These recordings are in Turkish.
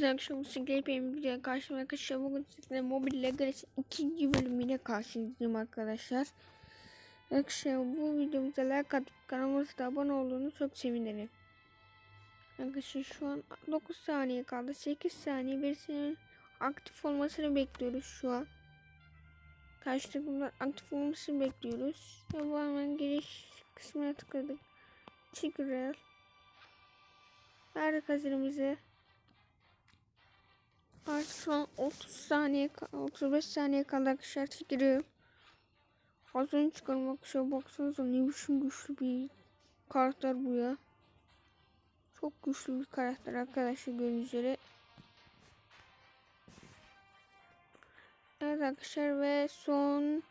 Güzel akşam Sigara benim video karşımda arkadaşlar bugün sizlerle Mobile Legacy ikinci bölümüyle karşınızdayım arkadaşlar. Arkadaşlar bu videomuza like atıp kanalımıza da abone olduğunu çok sevinirim. Arkadaşlar şu an 9 saniye kaldı 8 saniye birisinin aktif olmasını bekliyoruz şu an. Karşı takımdan aktif olmasını bekliyoruz. Ve bu hemen giriş kısmına tıkladık. Tigreal. Verdik hazırımızı. Artık son 30 saniye, 35 saniye kaldı arkadaşlar giriyor. Az önce çıkarmak şöyle baksanıza ne biçim güçlü bir karakter bu ya. Çok güçlü bir karakter arkadaşlar gördüğünüz üzere. Evet arkadaşlar ve son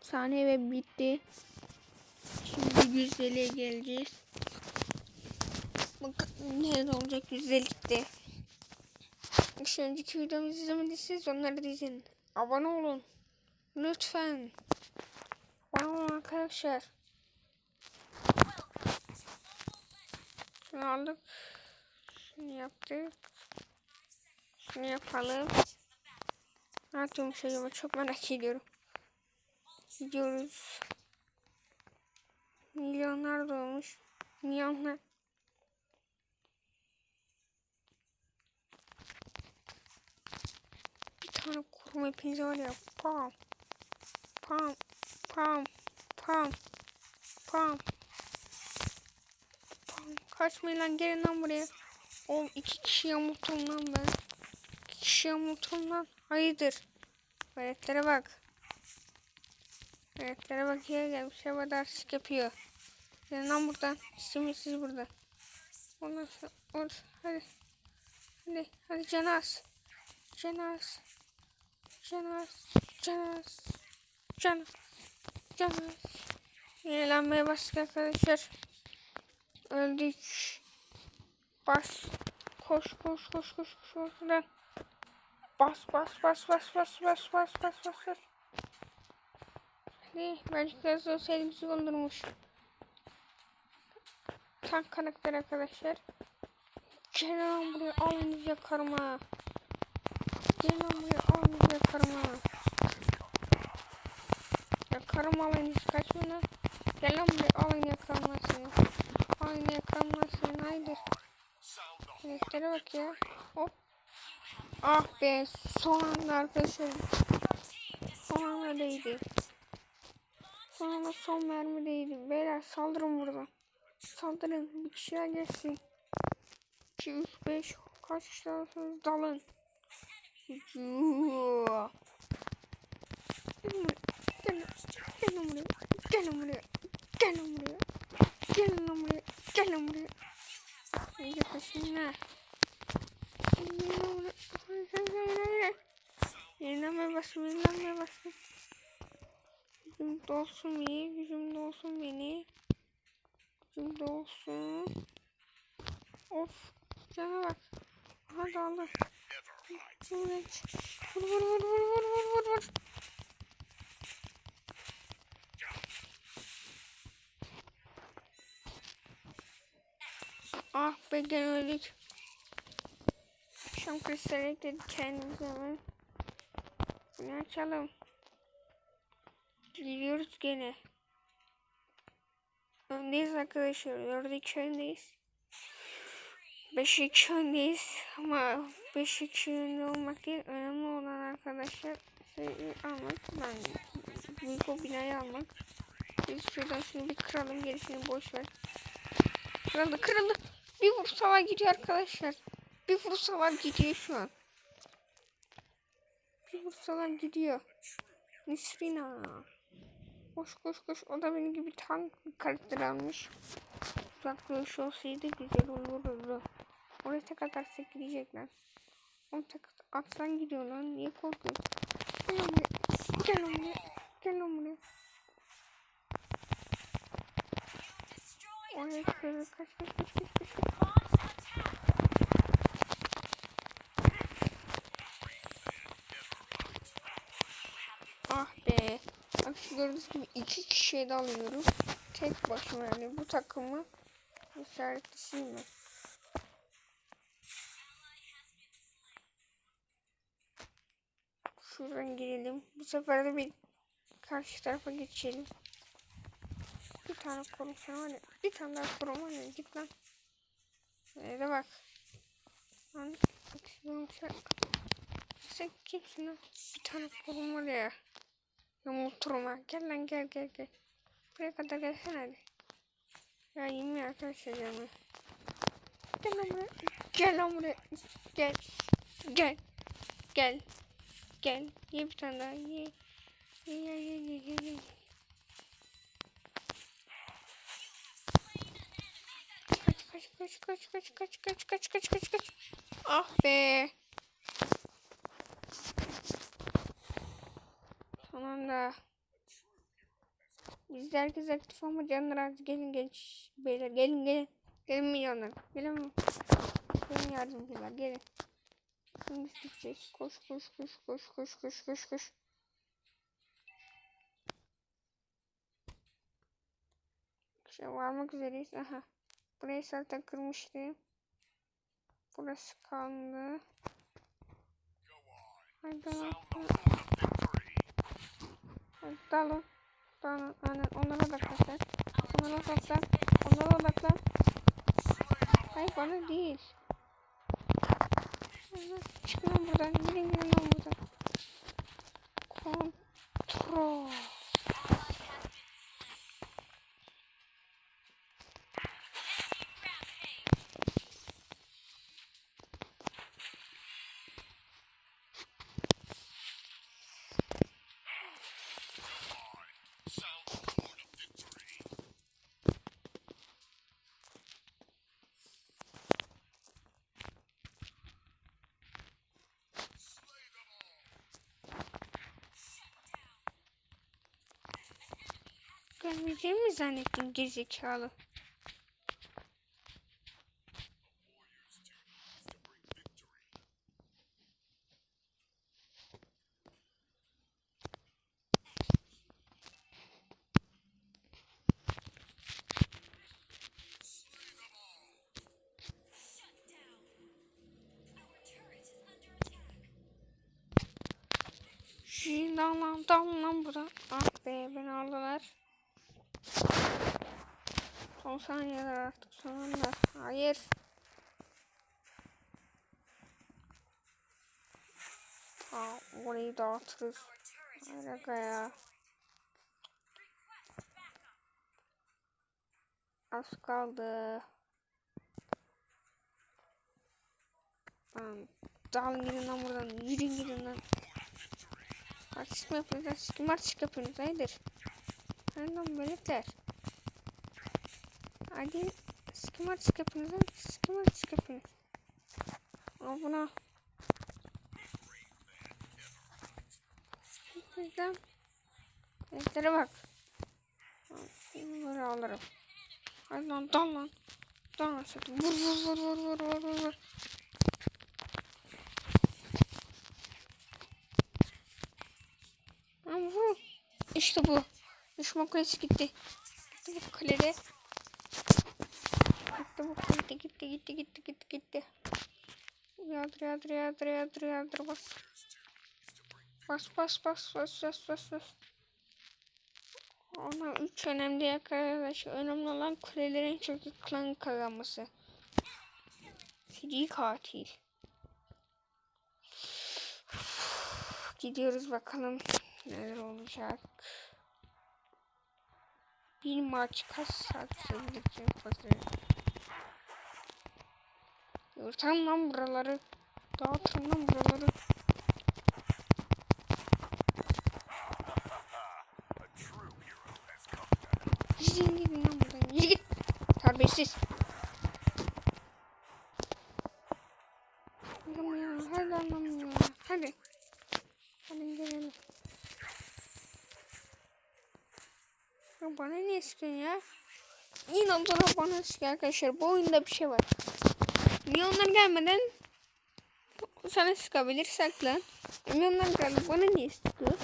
saniye ve bitti. Şimdi güzele geleceğiz. Bakın ne olacak güzellikte. Şu önceki videomuzu izlemediyseniz onları da izleyin. Abone olun. Lütfen. Abone olun arkadaşlar. Şunu aldık. Şunu yaptık. Şunu yapalım. Ne şey ama çok merak ediyorum. Gidiyoruz. Milyonlar doğmuş. Milyonlar. Tane kurum hepinize var ya. Pam. Pam. Pam. Pam. Pam. Pam. Kaçmayın lan gelin lan buraya. Oğlum iki kişi yamultum lan ben. İki kişi yamultum lan. Hayırdır. Hayretlere bak. Hayretlere bak ya gelmiş hava derslik yapıyor. Gelin lan buradan. İstemiyorsunuz burada. Ondan sonra or. Hadi. Hadi. Hadi Canas. Canas. Canas. Canas. Canas. Canas. Yenilenmeye başladık arkadaşlar. Öldük. Bas. Koş koş koş koş koş. Oradan. Bas bas bas bas bas bas bas bas bas bas. Hadi bence biraz olsa elimizi doldurmuş. Tank karakter arkadaşlar. Lan buraya ha. Gelin lan buraya alnınız yakarım ha. Yakarım alnınız kaçma lan. Gel lan buraya alın yakarım lan seni. Alın yakarım haydi. Hareketlere bak ya. Hop. Ah be son anda arkadaşlar. Son anda değdi. Son anda son mermi değdi. Beyler saldırın buradan. Saldırın. Bir kişiler gelsin. 2, 3, 5. Kaç kişi dalın. Gel lan buraya. Gel lan buraya. Gel lan buraya. Gel lan buraya. Gel lan buraya. Gel lan buraya. Yenilmeye başladım. Yenilmeye başladım. Gücüm dolsun beni. Gücüm dolsun beni. Gücüm dolsun. Of. Cana bak. Aha daldı. Vur vur vur vur vur vur vur vur. Ah be gene öldük. Şam kristal ekledik kendimize hemen. Bunu açalım. Gidiyoruz gene. Öndeyiz arkadaşlar. Dördük öndeyiz. Beşik öndeyiz. Ama beşik önde olmak değil. Önemli olan arkadaşlar şeyi almak. Ben büyük o binayı almak. Biz şuradan şunu bir kıralım. Gerisini boş ver. Kırıldı kırıldı. Bir vursalar gidiyor arkadaşlar. Bir vursalar gidiyor şu an. Bir vursalar gidiyor. Nisrina. Koş koş koş. O da benim gibi tank bir karakter almış. Uzak görüş olsaydı güzel olurdu. Oraya tek atarsak Onu tek atsan gidiyor lan. Niye korkuyorsun? Gel lan buraya. Gel lan buraya. Gel lan buraya. Oraya çıkıyoruz. Kaç kaç kaç kaç kaç. Ah be. Bak şu gördüğünüz gibi iki kişiye de alıyorum. Tek başıma yani bu takımı işaretleyeyim mi? Sefer de bir karşı tarafa geçelim. Bir tane sana var ya. Bir tane daha korum var ya. Git lan. Nerede bak. Lan. Sen kimsin lan? Bir tane korum var ya. Yumulturma. Gel lan gel gel gel. Buraya kadar gelsene hadi. Ya yemin arkadaşlar canım. Gel lan buraya. Gel lan buraya. Gel. Gel. Gel. Gel. Ye bir tane daha. Ye. Ye ye ye ye ye. ye. Kaç kaç kaç kaç kaç kaç kaç kaç kaç kaç. Ah be. Son anda. Bizde herkes aktif ama canlar az. Gelin genç beyler gelin gelin. Gelin milyonlar. Gelin. Gelin yardımcılar gelin. Şimdi gidecek. Koş koş koş koş koş koş koş koş. İşte varmak üzereyiz. Aha. Burayı zaten kırmıştım. Burası kaldı. Hadi dalın. Hadi dalın. Dalın. Aynen onlara odaklan. Onlara odaklan. Onlara odaklan. Hayır bana değil. Aha, Çıkın lan buradan. Gidin gidin lan buradan. Kontrol. çıkabileceğimi şey mi zannettim gerizekalı? Şirin damlam damlam bura. Ah be beni aldılar. Son saniyeler artık son anlar. Hayır. Aa, orayı dağıtırız. Hayır aga ya. Az kaldı. Lan dalın gidin lan buradan. Yürüyün gidin lan. Artistik mi yapıyorsunuz? Sikim artistik yapıyorsunuz? Hayırdır? Hayır lan böyleler. Hadi sikim yapıyorsunuz lan. Sikim artistik yapıyorsunuz. Al buna. Sizden. Renklere bak. Bunları alırım. Hadi lan dal lan. Dal lan satın. Vur vur vur vur vur vur vur. Ama vur. İşte bu. Düşman kulesi gitti. Gitti bu kalede. Gitti bu kalede gitti gitti gitti gitti gitti. Yağdır yağdır yağdır yağdır yağdır bas. Bas bas bas bas bas bas bas. Ona üç önemli arkadaşlar. Önemli olan kulelerin çok klan kazanması. Seri katil. Gidiyoruz bakalım neler olacak. Bir maç kaç saat sürecek fazla. Yırtan lan buraları. Dağıtın lan buraları. Gidin gidin lan buradan. Yürü git. Terbiyesiz. Hadi adam ya. Hadi. Hadi gelelim. Bana ne sıkıyorsun ya? Yine sonra bana sıkıyor arkadaşlar. Bu oyunda bir şey var. Milyonlar gelmeden sana sıkabilir saklan. Milyonlar geldi bana niye sıkıyor?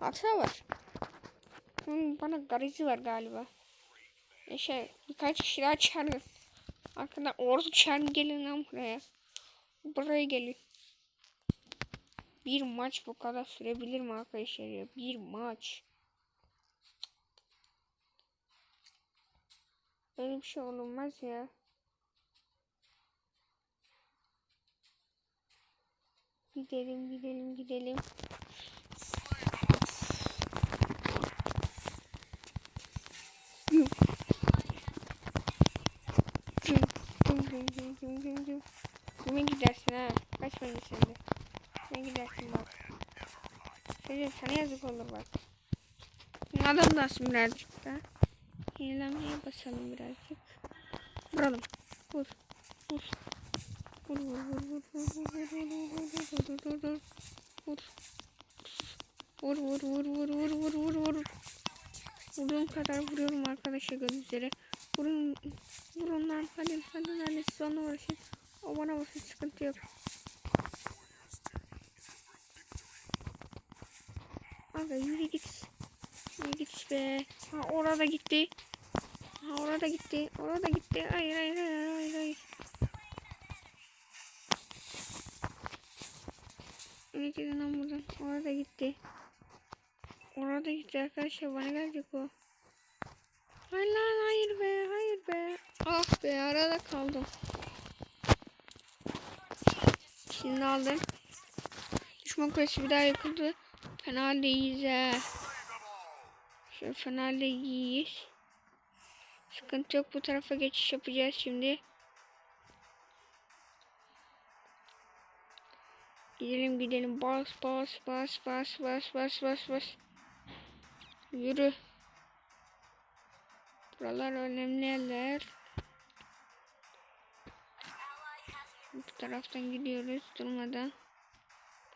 Hata var. Hmm, bana garezi var galiba. E şey birkaç kişi daha çağırdı. Arkadan ordu çağırın gelin lan buraya. Buraya gelin. Bir maç bu kadar sürebilir mi arkadaşlar ya? Bir maç. Böyle bir şey olmaz ya. Gidelim gidelim gidelim. Güme gidersin ha. Kaçmayın de. Sen gidersin bak. Çocuğum sana yazık olur bak. Adam da aslında birazcık da. Yenilenmeye basalım birazcık. Vuralım. Vur. Vur. Vur vur vur vur vur vur vur vur vur vur vur vur vur Vur vur vur vur vur vur vur vur Vurduğum kadar vuruyorum arkadaşlar üzere. Vurun vurun lan hadi hadi hadi siz ona uğraşın. O bana vursun sıkıntı yok. Aga yürü git. Yürü git be. Ha orada gitti. Ha orada gitti. Orada gitti. Hayır hayır hayır hayır hayır. Yürü gidin lan buradan. Orada gitti. Orada gitti arkadaşlar. Bana gelecek o. Hayır lan hayır be. Hayır be. Ah be arada kaldım. Şimdi aldım. Düşman kulesi bir daha yıkıldı. Fena haldeyiz ha. Şöyle fena haldeyiz. Sıkıntı yok bu tarafa geçiş yapacağız şimdi. Gidelim gidelim bas bas bas bas bas bas bas bas. Yürü. Buralar önemli yerler. Bu taraftan gidiyoruz durmadan.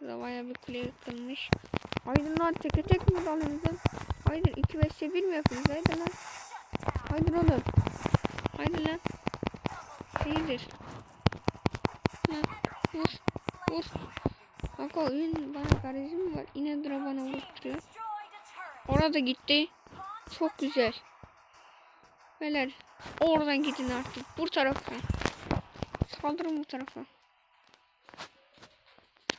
Burada bayağı bir kule yıkılmış. Haydi lan teke tek mi dalıyorsun? Haydi 2 vs 1 mi yapıyoruz? Haydi lan. Haydi oğlum. Haydi lan. Hayırdır? Lan vur. Vur. O oyun bana karizm var. Yine dura bana vurturuyor. Orada gitti. Çok güzel. Beyler oradan gidin artık. Bu tarafa. Saldırın bu tarafa.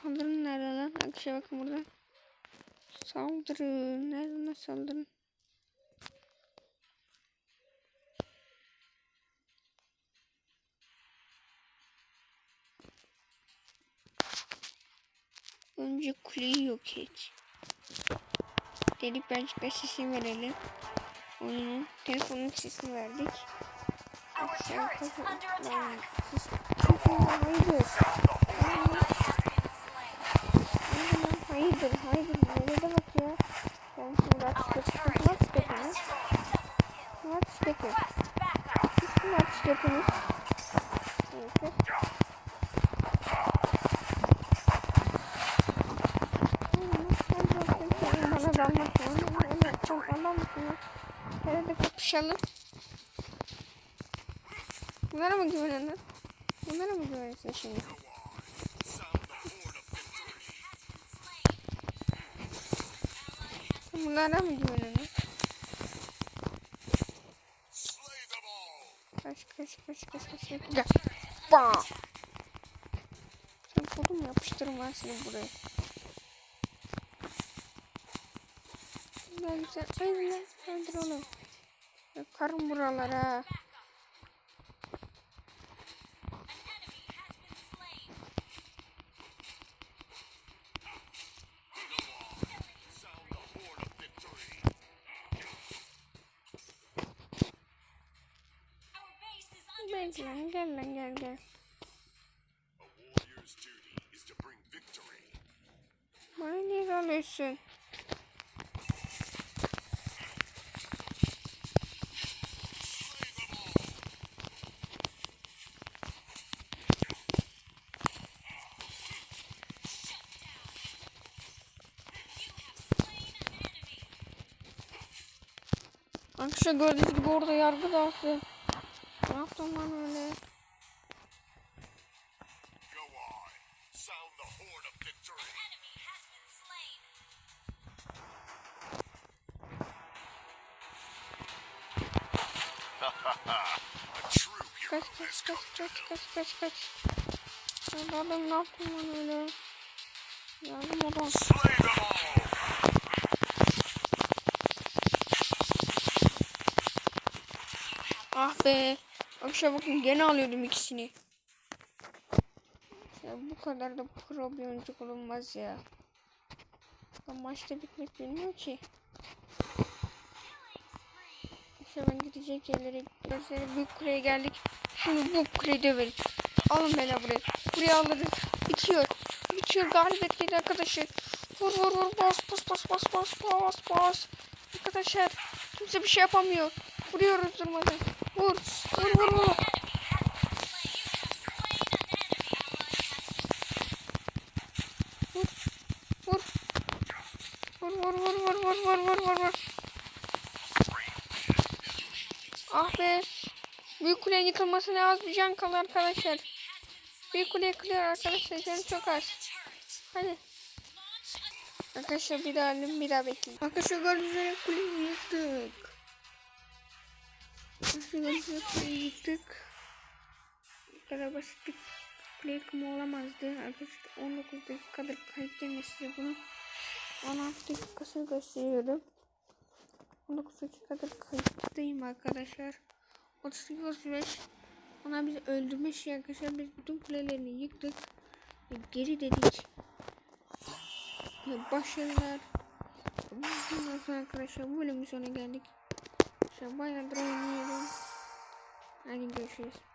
Saldırın nerede lan? Arkadaşlar bakın burada. Saldırın. Nereden saldırın? Önce kuleyi yok et. Dedik birazcık da sesini verelim. Oyunun telefonun sesini verdik. Sen kafan... Hayırdır? Hayırdır? Hayırdır? Nereye de bak ya? Ben şimdi atış yapıyorum. Nasıl yapıyorsunuz? Nasıl yapıyorsunuz? Siz kim atış yapıyorsunuz? Neyse. Bana dalmasın. Çok anlamasın ya. Kapışalım? Bunlara mı güveniyorsun? Bunlara mı güveniyorsun şimdi? Bunlara mı güveniyorsun? Kaç kaç kaç kaç kaç. Gel. Bam. Sen kolum yapıştırma ben seni buraya. Güzel güzel. Lan. Öldür oğlum. Yakarım buralara. Gel gel gel gel. Bana niye? Arkadaşlar gördüğünüz gibi orada yargı dağıttı. Ne yaptım lan öyle? kaç kaç kaç kaç kaç kaç kaç. Ya ben ne yaptım lan öyle? Yardım adam. Ah be. Akşam bakın gene alıyordum ikisini. Ya bu kadar da pro bir oyuncu olunmaz ya. Ya maçta bitmek bilmiyor ki. İşte ben gidecek yerlere gözleri büyük kuleye geldik. Şimdi bu kuleyi dövelim. Alın beni buraya. Buraya alırız. Bitiyor. Bitiyor. Galibiyet geldi arkadaşlar. Vur vur vur. Bas bas bas bas bas bas bas. Arkadaşlar kimse bir şey yapamıyor. Vuruyoruz durmadan. Vur. Vur vur vur. Vur. Vur. Vur vur vur vur vur vur vur vur. Ah be. Büyük kulenin yıkılmasına az bir can kaldı arkadaşlar. Büyük kule yıkılıyor arkadaşlar. Canım çok az. Hadi. Arkadaşlar bir daha alayım bir daha bekleyin. Arkadaşlar gördüğünüz üzere kuleyi yıktık. Kuleyi yıktık. Bu kadar basit bir kule yıkımı olamazdı. Arkadaşlar 19 dakikadır kayıttayım size bunu. 16 dakikasını gösteriyorum. 19 dakikadır kayıttayım arkadaşlar. 32 35 ona bizi öldürme şey arkadaşlar biz bütün kulelerini yıktık ve geri dedik ve başarılar bundan sonra arkadaşlar bu bölümün sonuna geldik Все, бай на другую неделю. А где еще есть?